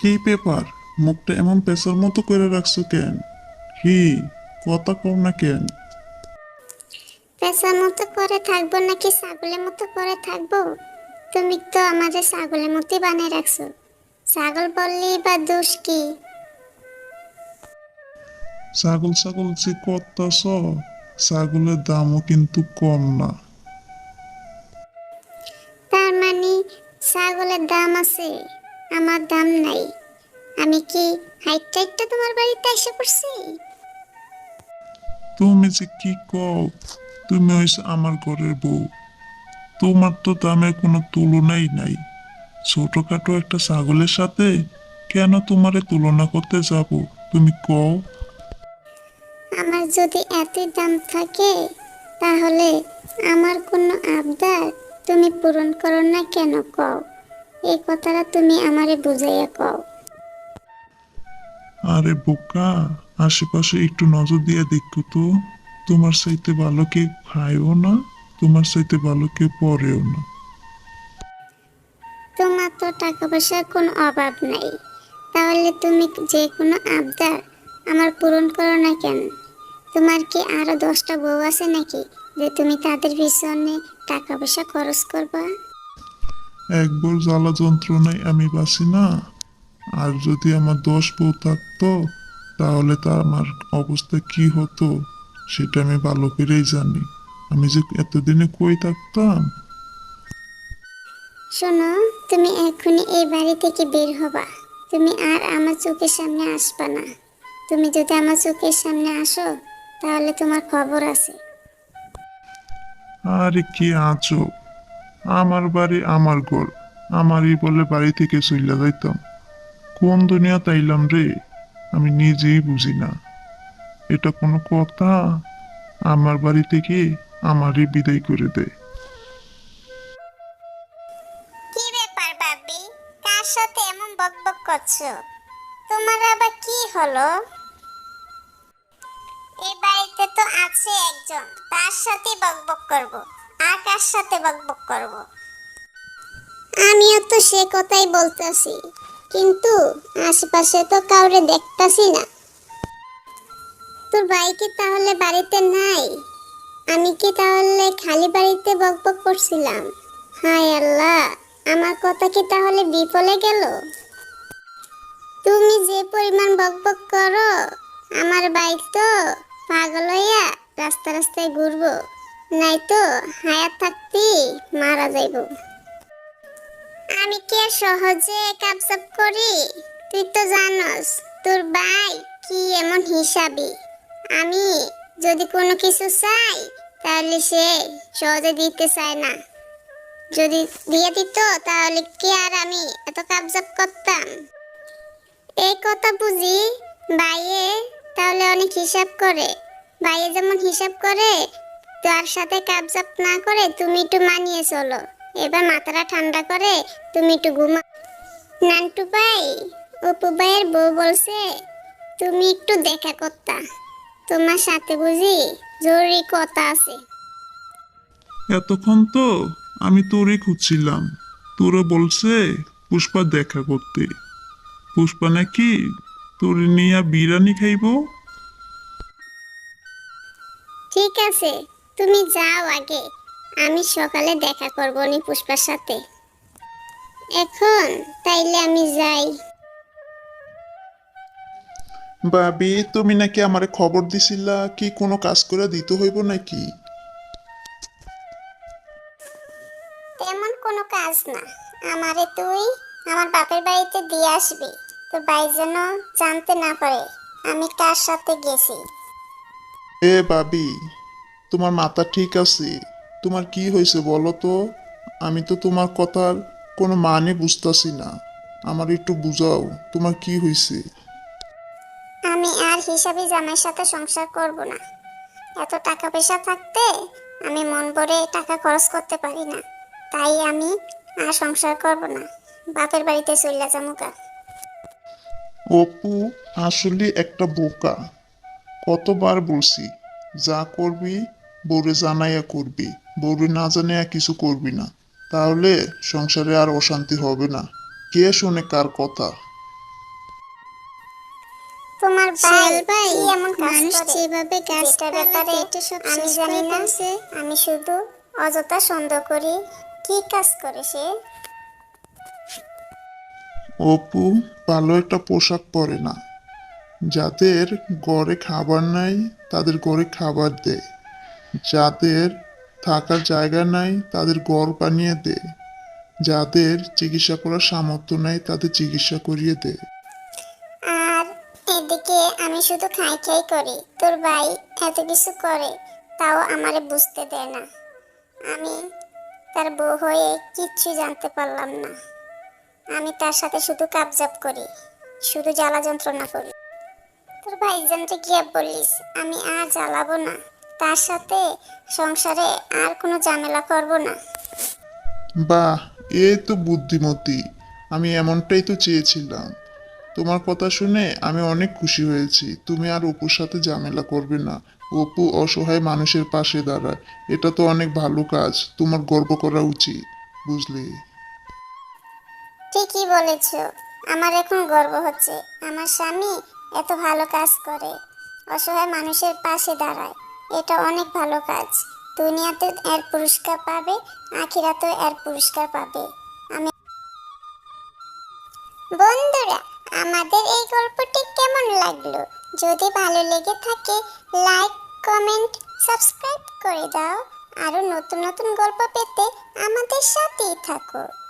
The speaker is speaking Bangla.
কি পেপার? মুখটা এমন পেশার মতো করে রাখছো কেন? কি? কথা কর না কেন? পেশার মতো করে থাকব নাকি ছাগলের মতো করে থাকব? তুমি তো আমাদের ছাগলের মতোই বানিয়ে রাখছো। ছাগল বললেই বা দোষ কি? ছাগল ছাগল যে করতাছ ছাগলের দামও কিন্তু কম না। তার মানে ছাগলের দাম আছে। আমার দাম নাই। আমি কি হাইট টাইটটা তোমার বাড়িতে এসে পড়ছি? তুমি যে কি কও তুমি হয়েছে আমার ঘরের বউ। তোমার তো দামের কোনো তুলনাই নাই। ছোটখাটো একটা ছাগলের সাথে কেন তোমারে তুলনা করতে যাব তুমি কও? আমার যদি এতই দাম থাকে তাহলে আমার কোনো আবদার তুমি পূরণ করো না কেন কও? এই কথাটা তুমি আমারে বুঝাইয়া কও। আরে বোকা আশেপাশে একটু নজর দিয়ে দেখো তো। তোমার সাইতে ভালো কেউ খায়ও না তোমার সাইতে ভালো কেউ পরেও না। তোমার তো টাকা পয়সার কোনো অভাব নাই। তাহলে তুমি যে কোনো আবদার আমার পূরণ করো না কেন? তোমার কি আরও দশটা বউ আছে নাকি যে তুমি তাদের পিছনে টাকা পয়সা খরচ করবা? একবার জ্বালা যন্ত্রণায় আমি বাঁচি না। আর যদি আমার দশ বউ থাকতো তাহলে তা আমার অবস্থা কি হতো সেটা আমি ভালো করেই জানি। আমি যে এতদিনে কই থাকতাম? শোনো তুমি এখনই এই বাড়ি থেকে বের হবা। তুমি আর আমার চোখের সামনে আসবা না। তুমি যদি আমার চোখের সামনে আসো তাহলে তোমার খবর আছে। আরে কি আছো আমার বাড়ি আমার ঘর। আমারই বলে বাড়ি থেকে চলে যাইতাম। কোন দুনিয়া তাইলাম রে? আমি নিজেই বুঝি না। এটা কোনো কথা? আমার বাড়ি থেকে আমারই বিদায় করে দেয় কি ব্যাপার সাথে এমন বকবক করছ? তোমার আবার কি হলো? এই বাড়িতে তো আছে একজন। তার সাথে বকবক করব। আর কার সাথে বকবক করব। আমিও তো সে কথাই বলতেছি, কিন্তু আশেপাশে তো কাউরে দেখতাছি না। তোর ভাই কি তাহলে বাড়িতে নাই? আমি কি তাহলে খালি বাড়িতে বকবক করছিলাম? হায় আল্লাহ, আমার কথা কি তাহলে বিফলে গেল? তুমি যে পরিমাণ বকবক করো, আমার বাইক তো পাগল হইয়া রাস্তা রাস্তায় ঘুরবো। নাই তো হায়াত থাকতে মারা যাইব। আমি কি সহজে কাপসাপ করি? তুই তো জানস, তোর ভাই কি এমন হিসাবি। আমি যদি কোনো কিছু চাই, তাহলে সে সহজে দিতে চায় না। যদি দিয়ে দিত, তাহলে কি আর আমি এত কাবজাব করতাম? এই কথা বুঝি বাইয়ে তাহলে অনেক হিসাব করে। বাইয়ে যেমন হিসাব করে তার সাথে কাবজাব না করে তুমি একটু মানিয়ে চলো। এবার মাথাটা ঠান্ডা করে তুমি একটু ঘুমা। নান্টু ভাই অপু ভাইয়ের বউ বলছে তুমি একটু দেখা করতা। তোমার সাথে বুঝি জরুরি কথা আছে। এতক্ষণ তো আমি তোরই খুঁজছিলাম। তোরা বলছে পুষ্পা দেখা করতে। পুষ্পা নাকি তোর নিয়ে বিরিয়ানি খাইবো? ঠিক আছে তুমি যাও আগে। আমি সকালে দেখা করব নি পুষ্পার সাথে। এখন তাইলে আমি যাই। বাবি তুমি নাকি আমারে খবর দিছিলা কি কোনো কাজ করে দিতে হইব নাকি? তেমন কোনো কাজ না। আমারে তুই আমার বাপের বাড়িতে দিয়ে আসবি। তোর ভাই যেন জানতে না পারে আমি কার সাথে গেছি। এ বাবি তোমার মাথা ঠিক আছে? তোমার কি হয়েছে বলো তো? আমি তো তোমার কথার কোনো মানে বুঝতাছি না। আমার একটু বুঝাও তোমার কি হয়েছে? আমি আর হিসাবে জামাইয়ের সাথে সংসার করব না। এত টাকা পয়সা থাকতে আমি মন ভরে টাকা খরচ করতে পারি না। তাই আমি আর সংসার করব না। বাপের বাড়িতে চলে গা। অপু আসলে একটা বোকা। কতবার বলছি যা করবি বউরে জানাইয়া করবি বউরে না জানাইয়া কিছু করবি না তাহলে সংসারে আর অশান্তি হবে না। কে শোনে কার কথা? শিয়াল ভাই কি এমন মানুষ যেভাবে কেটে আমি জানি না। আমি শুধু অযথা সন্দেহ করি। কি কাজ করে সে? অপু ভালো একটা পোশাক পরে না। যাদের ঘরে খাবার নাই তাদের ঘরে খাবার দেয়। যাদের থাকার জায়গা নাই, তাদের ঘর বানিয়ে দে। যাদের চিকিৎসা করার সামর্থ্য নাই, তাদের চিকিৎসা করিয়ে দে। আর এদিকে আমি শুধু খাই খাই করি। তোর ভাই এত কিছু করে, তাও আমারে বুঝতে দেয় না। আমি তার বউ হয়ে কিচ্ছু জানতে পারলাম না। আমি তার সাথে শুধু কাবজাব করি, শুধু জ্বালা যন্ত্রণা করি। তোর ভাইজানকে গিয়ে বলিস, আমি আর জ্বালাবো না। তার সাথে সংসারে আর কোনো ঝামেলা করব না। বাহ এ তো বুদ্ধিমতী। আমি এমনটাই তো চেয়েছিলাম। তোমার কথা শুনে আমি অনেক খুশি হয়েছি। তুমি আর অপুর সাথে ঝামেলা করবে না। অপু অসহায় মানুষের পাশে দাঁড়ায়। এটা তো অনেক ভালো কাজ। তোমার গর্ব করা উচিত বুঝলি? ঠিকই বলেছ। আমার এখন গর্ব হচ্ছে। আমার স্বামী এত ভালো কাজ করে। অসহায় মানুষের পাশে দাঁড়ায়। এটা অনেক ভালো কাজ। দুনিয়াতে এর পুরস্কার পাবে, আখিরাতেও এর পুরস্কার পাবে। আমি বন্ধুরা, আমাদের এই গল্পটি কেমন লাগল? যদি ভালো লেগে থাকে লাইক কমেন্ট সাবস্ক্রাইব করে দাও। আরও নতুন নতুন গল্প পেতে আমাদের সাথেই থাকো।